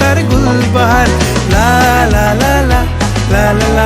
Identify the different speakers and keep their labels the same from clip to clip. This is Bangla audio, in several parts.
Speaker 1: তার গুলবার। লা লা লা লা লা লা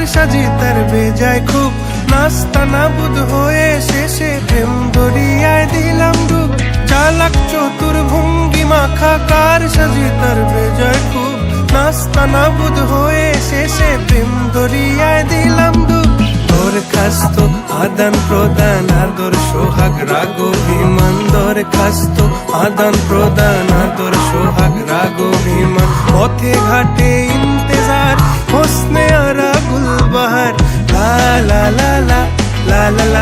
Speaker 1: কার সাজি তার বেজায় খুব। নাস্তা নাবুদ হয়ে শেষে প্রেম দরিয়ায় দিলাম ডুব। চালাক চতুর ভঙ্গি মাখা কার সাজি তার বেজায় খুব। নাস্তা নাবুদ হয়ে শেষে প্রেম দরিয়ায় দিলাম ডুব। দরখাস্ত আদান প্রদান, আদর সোহাগ, রাগ অভিমান। দরখাস্ত আদান প্রদান, আদর সোহাগ, রাগ অভিমান। পথে ঘাটে ইন্তে la la la